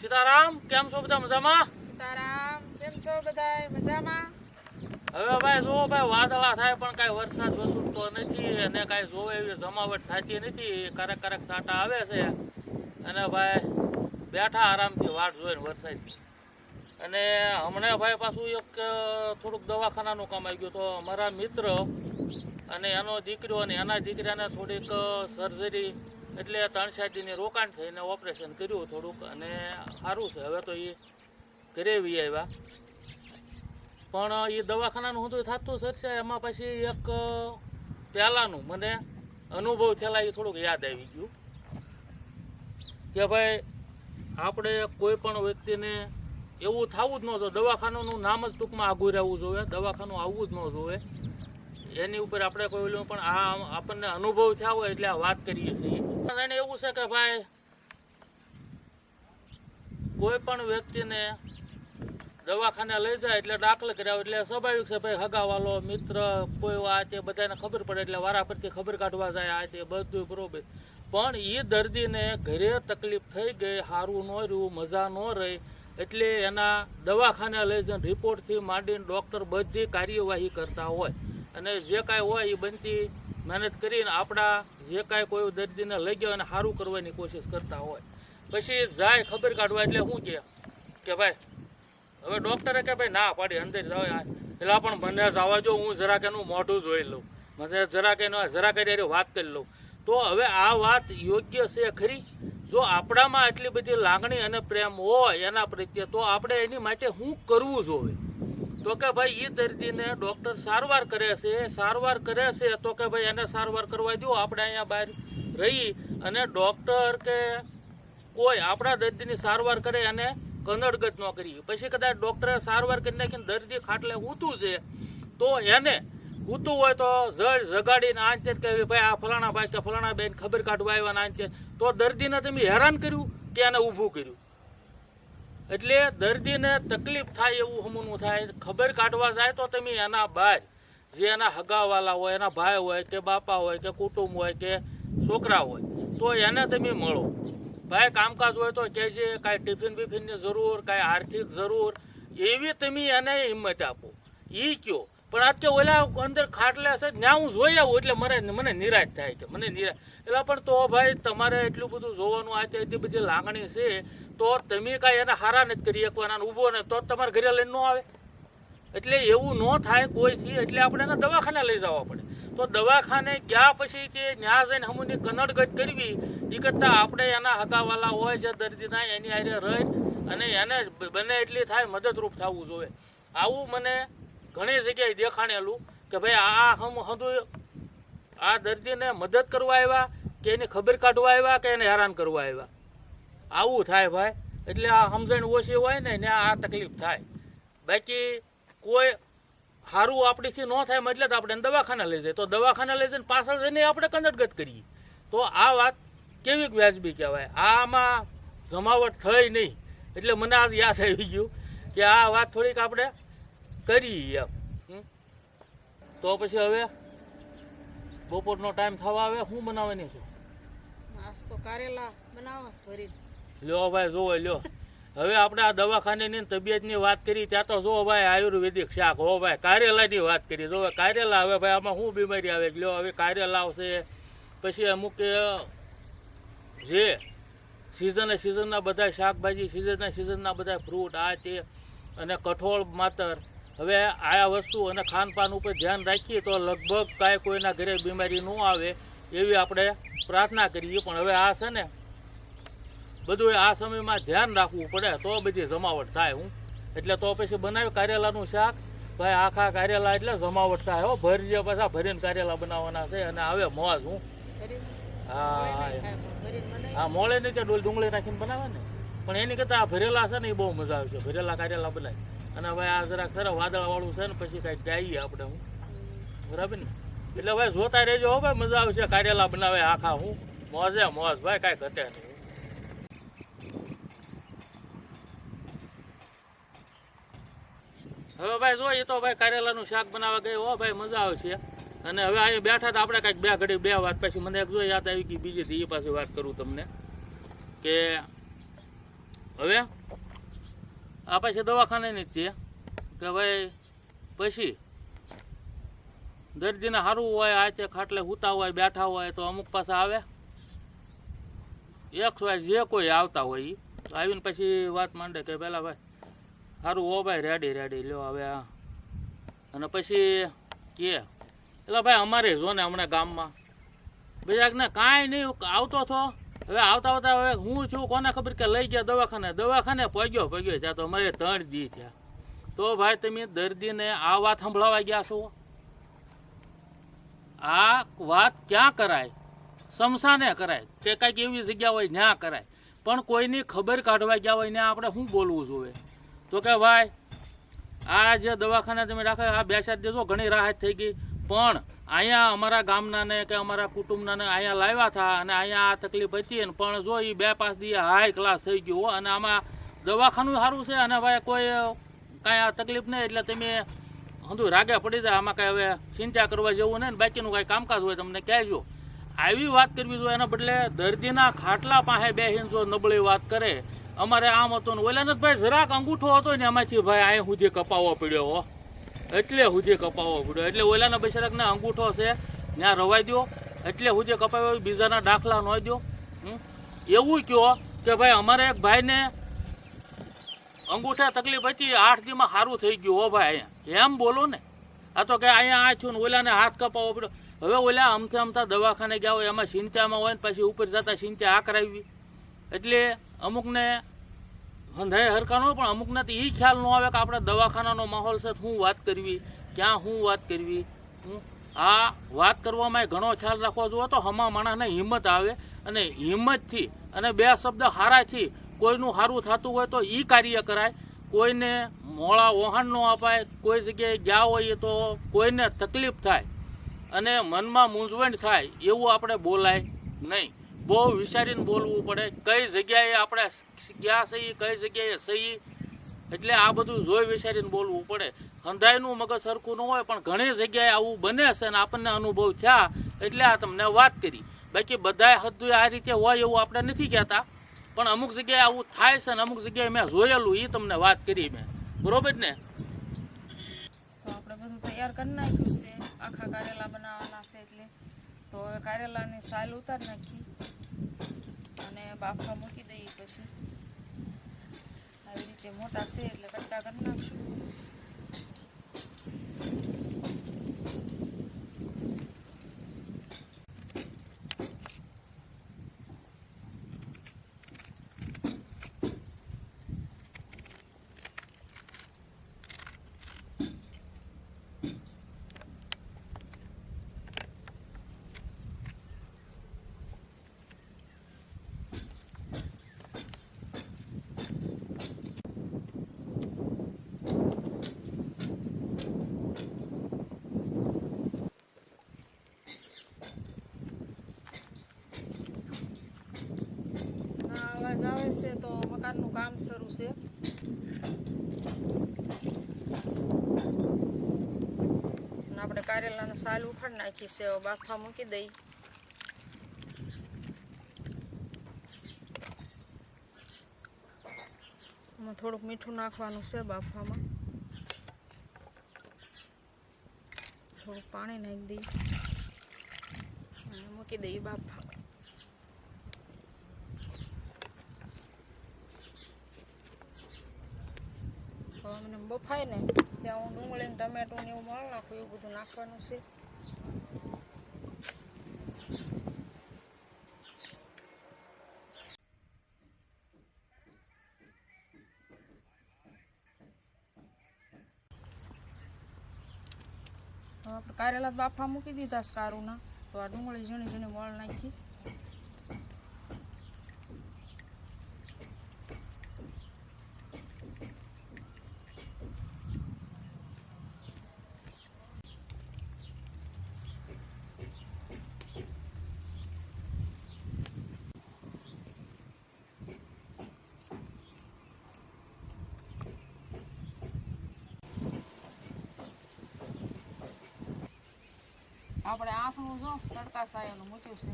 સીતારામ કેમ છો બધા મજામાં? સીતારામ કેમ છો બધા મજામાં? હવે ભાઈ જુઓ ભાઈ વાદળા થાય પણ કાંઈ વરસાદ વસૂટતો નથી અને કાંઈ જોવે એવી જમાવટ થતી નથી. ક્યારેક ક્યારેક સાટા આવે છે. અને ભાઈ બેઠા આરામથી વાટ જોઈને વરસાદની અને હમણાં ભાઈ પાછું એક થોડુંક દવાખાનાનું કામ આવી ગયું તો અમારા મિત્ર અને એનો દીકરો અને એના દીકરાને થોડીક સર્જરી એટલે ત્રણ ચાર દીની રોકાણ થઈને ઓપરેશન કર્યું થોડુંક અને સારું છે. હવે તો એ ઘરે આવ્યા પણ એ દવાખાનાનું હતું થતું સરશે એમાં પછી એક પહેલાંનું મને અનુભવ થયેલા એ થોડુંક યાદ આવી ગયું. કે ભાઈ, આપણે કોઈ પણ વ્યક્તિને એવું થવું જ ન જોઈએ. દવાખાનાનું નામ જ ટૂંકમાં આગું રહેવું જોઈએ. દવાખાનું આવવું જ ન જોઈએ. એની ઉપર આપણે કોઈ પણ આ આપણને અનુભવ થયા હોય એટલે આ વાત કરીએ છીએ. એને એવું છે કે ભાઈ, કોઈ પણ વ્યક્તિને દવાખાને લઈ જાય એટલે દાખલ કર્યા એટલે સ્વાભાવિક છે ભાઈ, હગાવાલો, મિત્ર, કોઈ આ તે બધાને ખબર પડે એટલે વારા પરથી ખબર કાઢવા જાય, આ તે બધું બરોબર. પણ એ દર્દીને ઘરે તકલીફ થઈ ગઈ સારું ન રહ્યું, મજા ન રહી, એટલે એના દવાખાને લઈ જઈને રિપોર્ટથી માંડીને ડૉક્ટર બધી કાર્યવાહી કરતા હોય. અને જે કાંઈ હોય એ બનતી મહેનત કરીને આપણા જે કાંઈ કોઈ દર્દીને લઈ ગયો અને સારું કરવાની કોશિશ કરતા હોય. પછી જાય ખબર કાઢવા એટલે શું કહે કે ભાઈ, હવે ડૉક્ટરે કે ભાઈ, ના, પાડી, અંદર જાવ એટલે પણ મને જ આવવા જો હું જરાક એનું મોઢું જોઈ લઉં. મને જરાક એનો, જરાક એની વાત કરી લઉં. તો હવે આ વાત યોગ્ય છે ખરી? જો આપણામાં આટલી બધી લાગણી અને પ્રેમ હોય એના પ્રત્યે, તો આપણે એની માટે શું કરવું જોઈએ? તો કે ભાઈ એ દર્દીને ડૉક્ટર સારવાર કરે છે. સારવાર કરે છે તો કે ભાઈ એને સારવાર કરવા દો આપણે અહીંયા બહાર રહી અને ડૉક્ટર કે કોઈ આપણા દર્દીની સારવાર કરે અને કનડગત ન કરી. પછી કદાચ ડૉક્ટરે સારવાર કરી નાખીને દર્દી ખાટલે ઊતું છે, તો એને ઊતું હોય તો જડ જગાડીને આ કે ભાઈ આ ફલાણા ભાઈ કે ફલાણા બેન ખબર કાઢવા આવ્યા ને આ તો. દર્દીને તમે હેરાન કર્યું કે એને ઊભું કર્યું? એટલે દર્દીને તકલીફ થાય એવું હમુનું થાય. ખબર કાઢવા જાય તો તમે એના બહાર જે એના હગાવાલા હોય, એના ભાઈ હોય, કે બાપા હોય, કે કુટુંબ હોય, કે છોકરા હોય, તો એને તમે મળો. ભાઈ કામકાજ હોય તો કહેજે, કાંઈ ટિફિન બિફિનની જરૂર, કાંઈ આર્થિક જરૂર, એવી તમે એને હિંમત આપો. એ કયો, પણ આજ કે ઓલા અંદર ખાટલા છે ત્યાં હું જોઈ આવું એટલે મને મને નિરાશ થાય કે, મને નિરાશ એટલે પણ તો ભાઈ તમારે એટલું બધું જોવાનું આ એટલી બધી લાગણી છે, તો તમે કાંઈ એને હારા નથી કરી શકવાના ઊભો ને તો તમારે ઘરે લઈને ન આવે. એટલે એવું ન થાય કોઈથી, એટલે આપણે એને દવાખાને લઈ જવા પડે. તો દવાખાને ગયા પછી તે ન્યા જઈને હમુની કનડગત કરવી એ કરતાં આપણે એના હગાવાલા હોય જે દર્દીના, એની હારે રહી અને એને બને એટલી થાય મદદરૂપ થવું જોઈએ. આવું મને ઘણી જગ્યાએ દેખાણેલું કે ભાઈ આ હમ હદું આ દર્દીને મદદ કરવા આવ્યા કે એની ખબર કાઢવા આવ્યા કે એને હેરાન કરવા આવ્યા? આવું થાય ભાઈ. એટલે આ સમજણ ઓછી હોય ને ને આ તકલીફ થાય. બાકી કોઈ સારું આપણીથી ન થાય એટલે જ આપણે દવાખાના લઈ જાય તો દવાખાને લઈ જઈને પાછળ જઈને આપણે કનડગત કરીએ. તો આ વાત કેવી વ્યાજબી કહેવાય. આમાં જમાવટ થઈ નહીં. એટલે મને આજ યાદ આવી ગયું કે આ વાત થોડીક આપણે કરી એમ. તો પછી હવે બપોરનો ટાઈમ થવા આવે શું બનાવવાની છે. નાસ્તો કારેલા બનાવવાસ ભરી. લ્યો ભાઈ જોવો લ્યો. હવે આપણે આ દવાખાનેની ને તબિયતની વાત કરી ત્યાં તો જો ભાઈ આયુર્વેદિક શાક. હો ભાઈ કારેલાની વાત કરી. જો કારેલા હવે ભાઈ આમાં શું બીમારી આવે? લ્યો હવે કારેલા આવશે. પછી અમુક જે સિઝને સિઝનના બધા શાકભાજી સિઝનના સિઝનના બધા ફ્રૂટ આ તે અને કઠોળ માતર. હવે આ વસ્તુ અને ખાનપાન ઉપર ધ્યાન રાખીએ તો લગભગ કાંઈ કોઈના ઘરે બીમારી ન આવે એવી આપણે પ્રાર્થના કરીએ. પણ હવે આ છે ને બધું આ સમયમાં ધ્યાન રાખવું પડે તો બધી જમાવટ થાય હું. એટલે તો પછી બનાવ્યું કારેલાનું શાક. ભાઈ આખા કારેલા એટલે જમાવટ થાય હો. ભરજે પાછા ભરીને કારેલા બનાવવાના છે અને આવે મોજ હું. હા હા મોળે નહીં ત્યાં ડોલ ડુંગળી નાખીને બનાવે ને. પણ એની કરતાં આ ભરેલા છે ને એ બહુ મજા આવશે ભરેલા કારેલા બનાવી અને ભાઈ આ જરાક ખરા વાદળવાળું છે ને, પછી કાંઈક ગાઈએ આપણે હું. બરાબર ને? એટલે ભાઈ જોતા રહેજો હો ભાઈ, મજા આવશે કારેલા બનાવે આખા હું. મોજે મોજ, ભાઈ કાંઈ ઘટે નહીં. હવે ભાઈ, જો એ તો ભાઈ કારેલાનું શાક બનાવવા ગઈ હો ભાઈ, મજા આવશે. અને હવે અહીંયા બેઠા તો આપણે કાંઈક બે ઘડી, બે વાત. પછી મને એક જો યાદ આવી ગઈ બીજી એ પાછી વાત કરું તમને. કે હવે આ પછી દવાખાને ની જ છે. કે ભાઈ, પછી દર્દીને સારું હોય, આ તે ખાટલે સૂતા હોય, બેઠા હોય, તો અમુક પાસે આવે. એક વાય જે કોઈ આવતા હોય એ આવીને પછી વાત માંડે કે પેલા ભાઈ સારું હો ભાઈ, રેડી રેડી, લ્યો હવે અને પછી કે એટલે ભાઈ, અમારે જો ને હમણાં ગામમાં. બીજા ને કાંઈ નહીં, આવતો થો હવે આવતા આવતા હવે હું છું, કોને ખબર કે લઈ ગયા દવાખાને? દવાખાને પગ્યો પગ્યો. ત્યાં તો અમારે ત્રણ દી થયા. તો ભાઈ, તમે દર્દીને આ વાત સંભળાવા ગયા છો? આ વાત ક્યાં કરાય? સમસાને કરાય. કે કાંઈક એવી જગ્યા હોય ત્યાં કરાય. પણ કોઈની ખબર કાઢવા ગયા હોય ને આપણે શું બોલવું જોઈએ તો કે ભાઈ, આ જે દવાખાના તમે રાખે, આ બેસાડી દેજો ઘણી રાહત થઈ ગઈ. પણ અહીંયા અમારા ગામના ને કે અમારા કુટુંબના ને અહીંયા લાવ્યા હતા અને અહીંયા આ તકલીફ હતી ને પણ જો એ બે પાંચ દી હાઈ ક્લાસ થઈ ગયો અને આમાં દવાખાનું સારું છે અને ભાઈ કોઈ કાંઈ આ તકલીફ નહીં એટલે તમે હંધું રાગે પડી જાય. આમાં કાંઈ હવે ચિંતા કરવા જેવું નહીં ને બાકીનું કાંઈ કામકાજ હોય તમને કહેજો. આવી વાત કરવી જોઈએ એના બદલે દર્દીના ખાટલા પાસે બેસીને જો નબળી વાત કરે. અમારે આમ હતું ને ઓલા ભાઈ જરાક અંગૂઠો હતો ને એમાંથી ભાઈ અહીં સુધી કપાવવો પડ્યો હો. એટલે સુધી કપાવો પડ્યો. એટલે ઓલાના બૈસરાકને અંગૂઠો છે ત્યાં રવાઈ દો એટલે સુધી કપાવ્યો, બીજાના દાખલા ન દો? એવું કહો કે ભાઈ અમારે એક ભાઈને અંગૂઠા તકલીફ હતી, આઠ દીમાં સારું થઈ ગયું હો ભાઈ અહીંયા. એમ બોલો ને. આ તો કે અહીંયા આ છું ને ઓલાને હાથ કપાવો પડ્યો. હવે ઓલા અમથે અમથા દવાખાને ગયા હોય, એમાં ચિંતામાં હોય ને પછી ઉપર જતા ચિંતા આ કરાવી એટલે અમુકને હંધાય હરકાનો પણ અમુકને તો એ ખ્યાલ ન આવે કે આપણે દવાખાનાનો માહોલ છે, શું વાત કરવી, ક્યાં શું વાત કરવી. આ વાત કરવામાં ઘણો ખ્યાલ રાખવો જોઈએ તો હમા માણસને હિંમત આવે અને હિંમતથી અને બે શબ્દ હારાથી કોઈનું સારું થતું હોય તો એ કાર્ય કરાય. કોઈને મોળા વહાણ ન અપાય, કોઈ જગ્યાએ ગયા હોઈએ તો કોઈને તકલીફ થાય અને મનમાં મૂંઝવણ થાય એવું આપણે બોલાય નહીં. બહુ વિચારીને બોલવું પડે. કઈ જગ્યાએ આપણે ગયા સહી, કઈ જગ્યાએ સહી? એટલે આ બધું જોઈ વિચારીને બોલવું પડે. હંધાઈનું મગજ સરખું ન હોય, પણ ઘણી જગ્યાએ આવું બને છે અને આપણને અનુભવ થયા એટલે આ તમને વાત કરી. બાકી બધાએ હદું આ રીતે હોય એવું આપણે નથી કહેતા. પણ અમુક જગ્યાએ આવું થાય છે ને અમુક જગ્યાએ મેં જોયેલું એ તમને વાત કરી મેં. બરોબર ને? આપણે બધું તૈયાર કરી નાખ્યું છે. આખા કારેલા બનાવવાના છે એટલે. તો હવે કારેલાની સાલ ઉતારી નાખી. અને બાફા મૂકી દઈએ પછી. આવી રીતે મોટા છે એટલે કટકા કરી નાખશું આ અવાજ આવે છે તો મકાનનું કામ શરૂ છે અને આપણે કારેલાને સાલ ઉખાડ નાખી છે હવે બાફા મૂકી દઈ એમાં થોડુંક મીઠું નાખવાનું છે બાફવામાં થોડુંક પાણી નાખી દઈ અને મૂકી દઈએ બાફા હવે બફાય ને? ત્યાં હું ડુંગળી ટમેટું ને એવું મળ નાખું, એવું બધું નાખવાનું છે. આપણે કારેલા બાફા મૂકી દીધા કારુના. તો આ ડુંગળી ઝીણી ઝીણી વળ નાખી. આપણે આંખનું જો, તડકા સાયાનું મૂક્યું છે.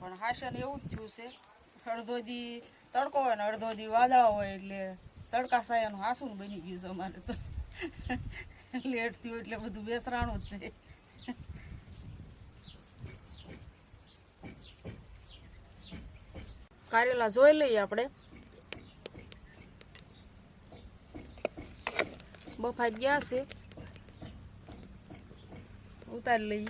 પણ હાશન એવું જ થયું છે, અડધો દી તડકો હોય ને અડધો દી વાદળા હોય એટલે તડકા સાયાનું હાસું બની ગયું છે અમારે તો. લેટ થયું એટલે બધું બેસરાણું જ છે. કારેલા જોઈ લઈએ આપણે. બફાઈ ગયા છે. ઉતારી લઈએ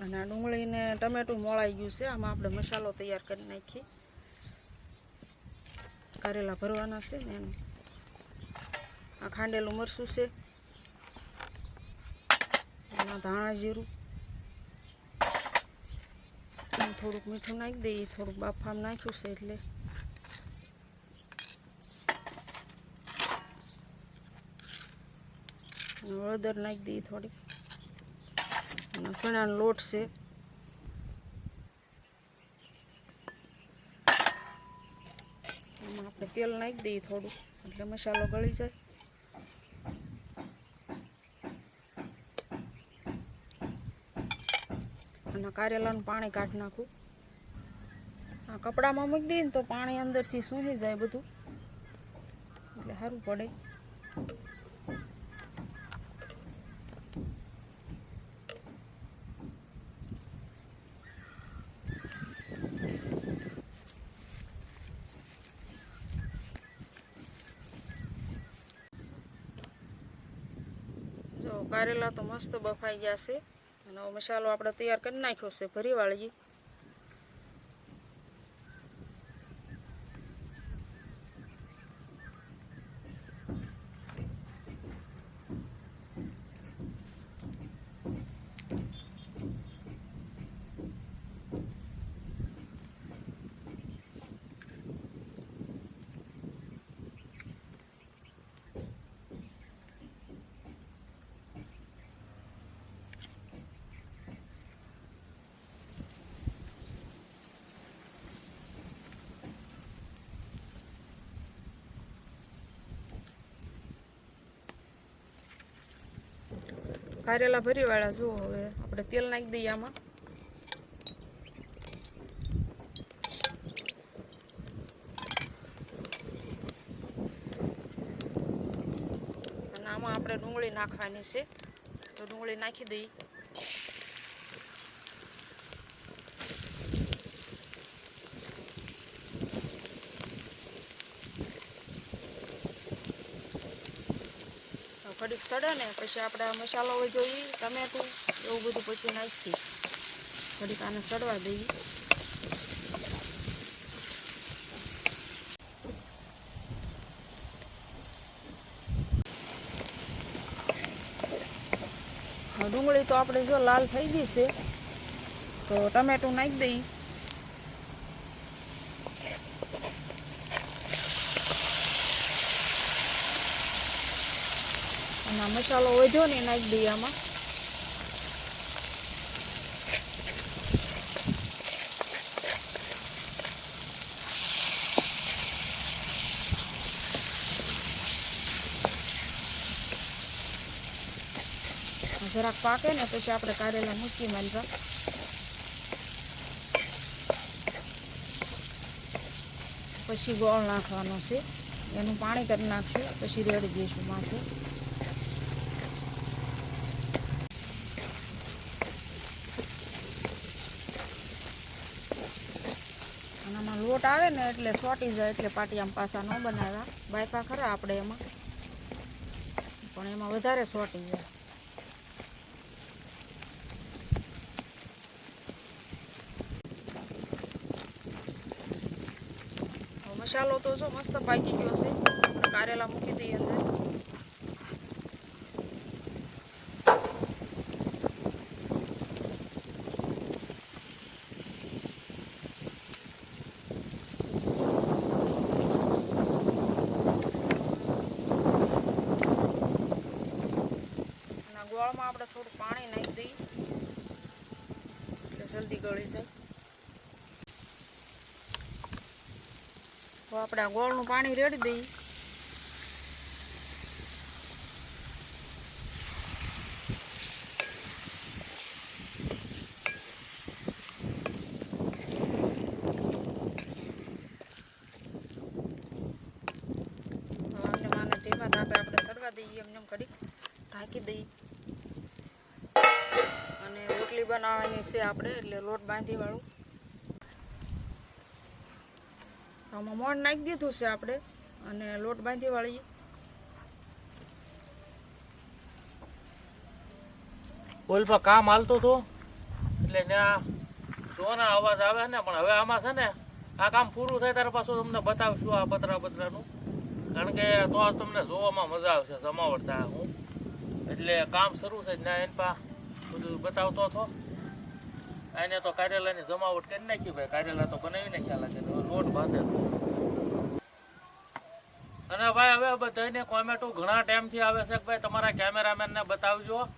અને આ ડુંગળીને ટમેટું મોળાઈ ગયું છે આમાં આપણે મસાલો તૈયાર કરી નાખીએ કારેલા ભરવાના છે ને એનું આ ખાંડેલું મરચું છે એમાં ધાણા જીરું. થોડુંક મીઠું નાખી દઈએ. થોડુંક બાફામ નાખ્યું છે એટલે. હળદર નાખી દઈએ થોડીક. અને ચણાનો લોટ છે. એમાં આપણે તેલ નાખી દઈએ થોડું એટલે મસાલો ગળી જાય. કારેલાનું પાણી કાઢી નાખું. આ કપડામાં મૂકી દઈએ ને તો પાણી અંદરથી સૂહી જાય બધું. એટલે સારું પડે. કારેલા તો મસ્ત બફાઈ ગયા છે. અને મસાલો આપણે તૈયાર કરી નાખ્યો છે ભરી વાળીએ. કારેલા ભરી વાળા જુઓ હવે. આપણે તેલ નાખી દઈએ આમાં. અને આમાં આપણે ડુંગળી નાખવાની છે. તો ડુંગળી નાખી દઈએ. સડે ને પછી આપણે મસાલો હોય જોઈએ ટમેટું, એવું બધું પછી નાખી થોડીક આને સડવા દઈએ. ડુંગળી તો આપણે જો લાલ થઈ ગઈ છે, તો ટમેટું નાખી દઈએ અને આ મસાલો વધ્યો ને નાખી દઈએ આમાં જરાક પાકે ને પછી આપણે કારેલા મૂકી માલવા પછી ગોળ નાખવાનો છે. એનું પાણી કરી નાખશું, પછી રેડી દઈશું માથે. અને આવે ને એટલે ચોટી જાય એટલે પાટિયામાં પાસા ન બનાવ્યા. બાયપા ખરા આપણે એમાં. પણ એમાં વધારે ચોટી જાય. મસાલો તો જો મસ્ત પાકી ગયો છે. કારેલા મૂકી દઈએ અંદર. બધી ગળી જાય આપણે ગોળનું પાણી રેડી દઈએ. બનાવવાની છે આપણે, એટલે લોટ બાંધી વાળું આમાં મોણ નાખી દીધું છે આપણે, અને લોટ બાંધી વાળીએ ઓલ કામ હાલતું હતું? એટલે ત્યાં જોવાના અવાજ આવે ને, પણ હવે આમાં છે ને, આ કામ પૂરું થાય ત્યારે પાછું તમને બતાવશું આ પતરા બતરાનું કારણ કે તો તમને જોવામાં મજા આવશે, જમાવટ હું એટલે કામ શરૂ થાય ત્યાં એની પા, બધું બતાવતો હતો. એને તો કારેલાની જમાવટ કરી નાખી ભાઈ. કારેલા તો બનાવી નાખ્યા લાગે લોટ બાંધે. અને ભાઈ, હવે બધાને કોમેન્ટો ઘણા ટાઈમથી આવે છે કે ભાઈ તમારા કેમેરામેનને બતાવજો.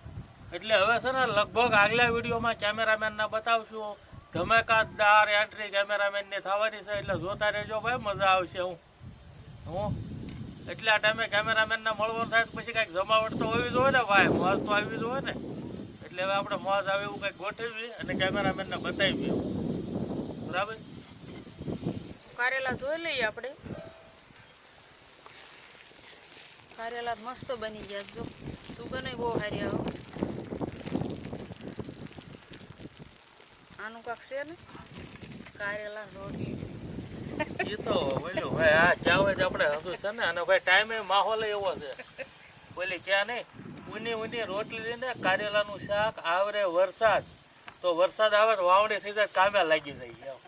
એટલે હવે છે ને લગભગ આગલા વિડીયોમાં કેમેરામેનને બતાવશું. ધમાકાદાર એન્ટ્રી કેમેરામેનની થવાની છે. એટલે જોતા રહેજો ભાઈ, મજા આવશે હું. હું? એટલે આ ટાઈમે કેમેરામેનને મળવાનું થાય પછી કાંઈક જમાવટ તો હોવી જોઈએ ને ભાઈ. મસ્ત આવી જોઈએ ને. એટલે હવે આપણે મોજ આવે એવું કંઈક ગોઠવી અને કેમેરામેનને બતાવી બરાબર? કારેલા જોઈ લઈએ આપણે. કારેલા મસ્ત બની ગયા. જો સુગંધ બહુ સારી આવે. આનું કાંક છે ને? કારેલા રોટલી. એ તો બોલ્યો ભાઈ આ ચાવે જ આપણે હતું છે ને. અને ભાઈ ટાઈમે માહોલ એવો છે. બોલી ક્યાં નહીં? ઊની ઊની રોટલી લઈને કારેલાનું શાક આવરે વરસાદ. તો વરસાદ આવે તો વાવણી થઈ જાય કામે લાગી જાય એમ.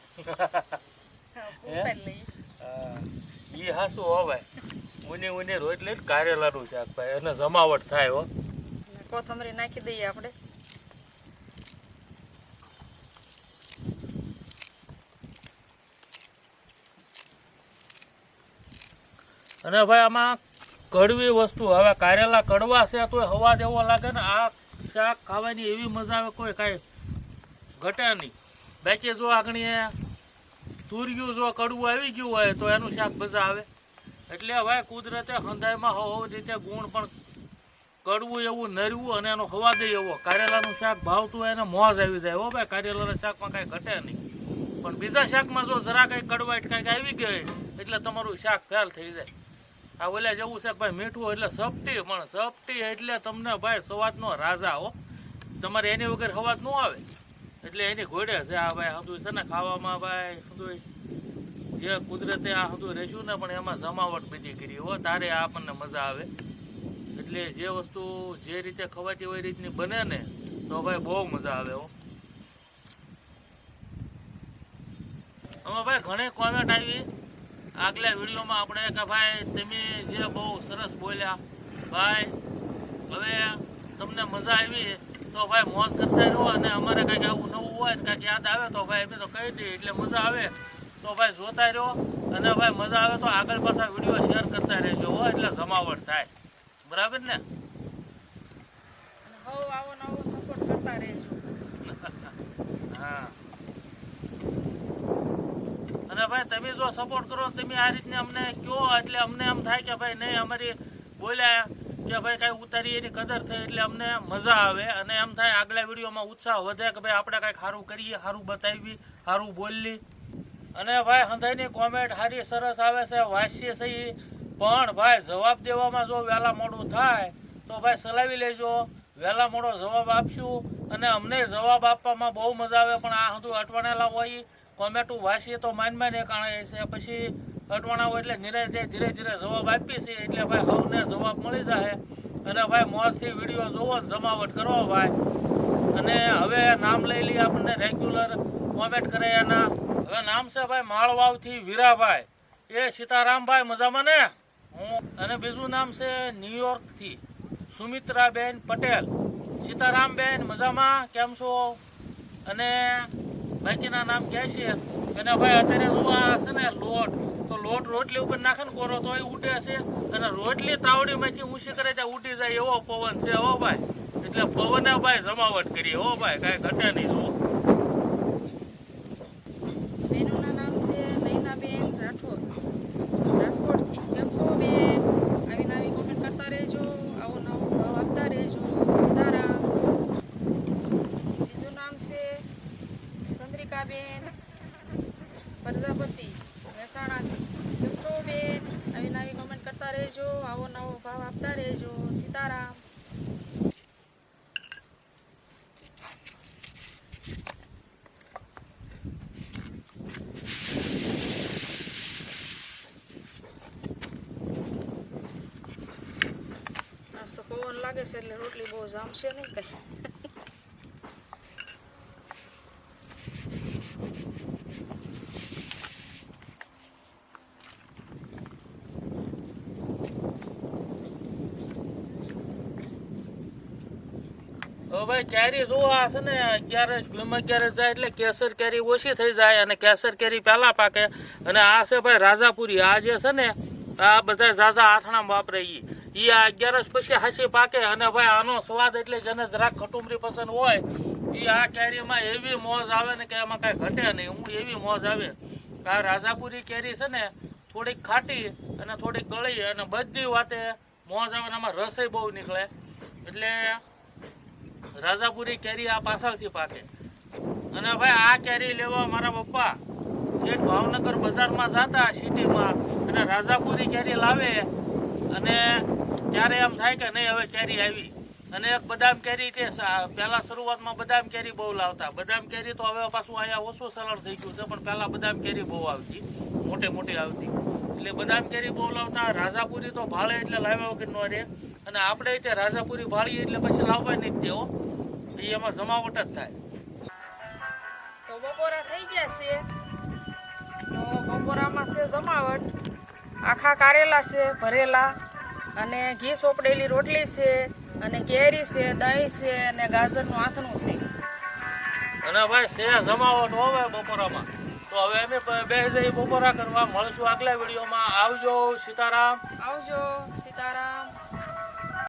હાસુ લઈએ હા. ઈ હાસું હો ભાઈ ઊની ઊની રોટલી કારેલાનું શાક ભાઈ એને જમાવટ થાય હો. કોથમરી નાખી દઈએ આપણે. અને ભાઈ આમાં કડવી વસ્તુ. હવે કારેલા કડવા છે તો હવા જેવો લાગે ને આ શાક ખાવાની એવી મજા આવે, કોઈ કાંઈ ઘટે નહીં. બાકી જો આગણી તુર્યું જો કડવું આવી ગયું હોય, તો એનું શાક મજા આવે. એટલે હવે કુદરતે હંધાઈમાં હવો રીતે ગુણ પણ કડવું એવું નરવું અને એનો હવાદ એવો. કારેલાનું શાક ભાવતું હોય એને મોજ આવી જાય. હો ભાઈ, કારેલાના શાકમાં કાંઈ ઘટે નહીં. પણ બીજા શાકમાં જો જરા કંઈ કડવાટ કાંઈક આવી ગઈ એટલે તમારું શાક ફેલ થઈ જાય. આ ઓલે જેવું છે ભાઈ, મીઠું એટલે સપટી, પણ સપટી એટલે તમને ભાઈ સવાદનો રાજા હો. તમારે એની વગર સ્વાદ ન આવે. એટલે એની ઘોડે છે, આ ભાઈ હંધું છે ને ખાવામાં ભાઈ હંધું જે કુદરતે આ હંધું રહેશું ને, પણ એમાં જમાવટ બધી કરી હો, તારે આપણને મજા આવે. એટલે જે વસ્તુ જે રીતે ખવાતી હોય રીતની બને ને, તો ભાઈ બહુ મજા આવે હો. આમાં ભાઈ ઘણી કોમેન્ટ આવી. આગલા વિડીયોમાં આપણે કે ભાઈ, તમે જે બહુ સરસ બોલ્યા, ભાઈ, હવે તમને મજા આવી, તો ભાઈ મોજ કરતા રહો અને અમારે કાંઈક આવું નવું હોય ને કાંઈક યાદ આવે તો ભાઈ અમે તો કહી દઈએ, એટલે મજા આવે. તો ભાઈ જોતા રહો અને ભાઈ મજા આવે તો આગળ પાછા વીડિયો શેર કરતા રહેજો હો, એટલે જમાવટ થાય. બરાબર ને? આવો નવો સપોર્ટ કરતા રહેજો હા અને ભાઈ, તમે જો સપોર્ટ કરો, તમે આ રીતને અમને કહો એટલે અમને એમ થાય કે ભાઈ, નહીં, અમારી બોલ્યા કે ભાઈ, કાંઈ ઉતારી એની કદર થઈ એટલે અમને મજા આવે. અને એમ થાય આગલા વિડીયોમાં ઉત્સાહ વધે કે ભાઈ, આપણે કાંઈક સારું કરીએ સારું બતાવી સારું બોલી અને ભાઈ, હંધાઈની કોમેન્ટ સારી સરસ આવે છે, વાંચીએ છે પણ ભાઈ, જવાબ દેવામાં જો વહેલા મોડું થાય, તો ભાઈ સલાવી લેજો. વહેલા મોડો જવાબ આપશું. અને અમને જવાબ આપવામાં બહુ મજા આવે, પણ આ બધું અટવાણેલા હોય કોમેન્ટો વાંચીએ તો માન માન કારણે છે. પછી અટવાણા હોય એટલે ધીરે ધીરે ધીરે ધીરે જવાબ આપીએ છીએ એટલે ભાઈ સૌને જવાબ મળી જાય અને ભાઈ મોજથી વીડિયો જોવો ને જમાવટ કરો ભાઈ. અને હવે નામ લઈ લઈએ આપણને રેગ્યુલર કોમેન્ટ કરે એના. હવે નામ છે ભાઈ માળવાવથી વીરાભાઈ. એ સીતારામભાઈ મજામાં ને? હું અને બીજું નામ છે ન્યુયોર્કથી સુમિત્રાબેન પટેલ. સીતારામબેન મજામાં? કેમ છો? અને બાકીના નામ કહે છે? અને ભાઈ, અત્યારે જો હશે ને, લોટ. તો લોટ રોટલી ઉપર નાખે ને કોરો, તો એ ઉડે છે. અને રોટલી તાવડીમાંથી ઊંચી કરે ત્યાં ઉડી જાય એવો પવન છે, હો ભાઈ. એટલે પવને ભાઈ, જમાવટ કરી, હો ભાઈ, કાંઈ ઘટે નહીં રાણા કેમ છો બેન આવી નવી કમેન્ટ કરતા રહેજો. આવો નવો ભાવ આપતા રહેજો. સીતારામ. લાગે છે એટલે રોટલી બહુ જામશે નહીં. ભાઈ, કેરી જોવા છે ને અગિયારસ ભીમ અગિયારસ જાય એટલે કેસર કેરી ઓછી થઈ જાય અને કેસર કેરી પહેલાં પાકે. અને આ છે ભાઈ રાજાપુરી. આ જે છે ને, આ બધા ઝાઝા આથણા વાપરે ઈ. ઈ આ અગિયારસ પછી હાસી પાકે. અને ભાઈ, આનો સ્વાદ એટલે જેને જરાક ખટુમરી પસંદ હોય, ઈ આ કેરીમાં એવી મોજ આવે ને કે એમાં કાંઈ ઘટે નહીં. હું એવી મોજ આવે. આ રાજાપુરી કેરી છે ને, થોડીક ખાટી અને થોડીક ગળી અને બધી વાતે મોજ આવે ને આમાં રસોઈ બહુ નીકળે. એટલે રાજાપુરી કેરી આ પાછળથી પાકે. અને ભાઈ, આ કેરી લેવા મારા પપ્પા જે ભાવનગર બજારમાં જતા સિટીમાં અને રાજાપુરી કેરી લાવે અને ત્યારે એમ થાય કે નહીં, હવે કેરી આવી. અને એક બદામ કેરી તે પહેલાં શરૂઆતમાં બદામ કેરી બહુ લાવતા. બદામ કેરી તો હવે પાછું અહીંયા ઓછું સરળ થઈ ગયું છે, પણ પહેલાં બદામ કેરી બહુ આવતી, મોટી મોટી આવતી. એટલે બદામ કેરી બહુ લાવતા, રાજાપુરી તો ભાળે એટલે લાવ્યા વગર ન રહે. અને આપણે તે રાજાપુરી ભાળીએ એટલે પછી લાવવા નહીં દેવો. એ એમાં જમાવટ જ થાય. તો બપોરા થઈ ગયા છે. તો બપોરામાં છે જમાવટ. આખા કારેલા છે ભરેલા. અને ઘી સોપડેલી રોટલી છે અને કેરી છે દહીં છે અને ગાજરનું આથણું છે. અને ભાઈ છે જમાવટ હોવે બપોરામાં. તો હવે અમે બે જઈ બપોરા કરવા મળશું આગલા વિડીયોમાં. આવજો સીતારામ. આવજો સીતારામ.